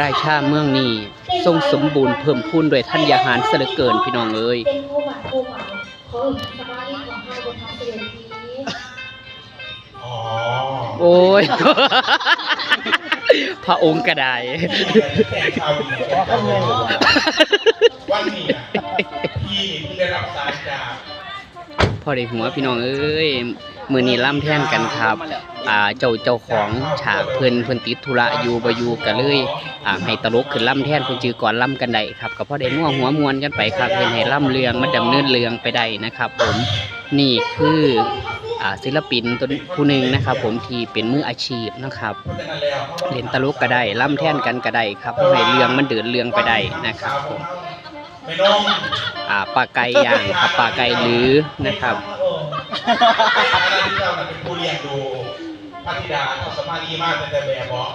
ราชาเมืองนี้ทรงสมบูรณ์เพิ่มพูนด้วยธัญญาหารเสยเหลือเกินพี่น้องเอ้ยเป็นผู้หมาผู้หมาเขาเอิ่นสมาธิของเฮาบนทางเสด็จทีอ๋อโอ้ย พระองค์ก็ได้แข่งข่าวดีแข่งข่าวดีวันนี้นะพี่เพิ่งได้รับสารจาก พอได้หัวพี่น้องเอ้ยมือนี้ล่ำแท่นกันครับอ่าเจ้าเจ้าของฉากเพิ่นเพิ่นติดธุระอยู่บ่อยู่ก็เลยอ่าให้ตลกขึ้นล่ำแท่นเพิ่นจือก่อนล่ำกันได้ครับก็พอได้นัวหัวมวนกันไปครับเพิ่นให้ล่ำเรืองมันดำเนินเรืองไปได้นะครับ ผมนี่คืออ่าศิลปินตัวผู้หนึ่งนะครับ ผมที่เป็นมืออาชีพนะครับเราะฉะนั้นแล้วเล่นตลกก็ได้ล่ำแท่นกันก็ได้ครับให้เรืองมันเดินเรืองไปได้นะครับผม องอ่าปลาไก่ย่างครับปลาไก่หรือนะครับอันนั้นที่เราเป็นผู้เลี้ยงดูพัทธิดาทำสมาธิมากแต่แต่แบบบอก